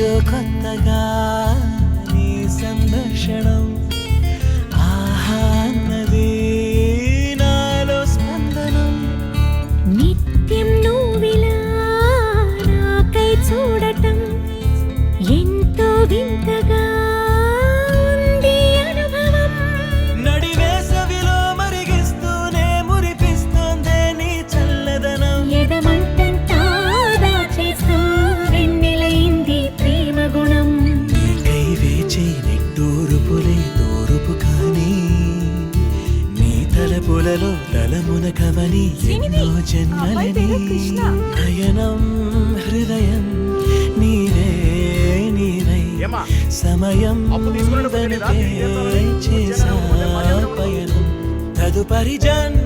వింతగా నీ సందర్శనం. ఆహా అన్నది నాలో స్పందనం. నిత్యం నువ్విలా నాకై చూడటం ఎంతో వింతగా తలపులలో తలమున కవని ఎన్నో జన్మలని నయనం హృదయం నీవే నీవై? సమయం? చేసా పయనం తదుపరి జన్మ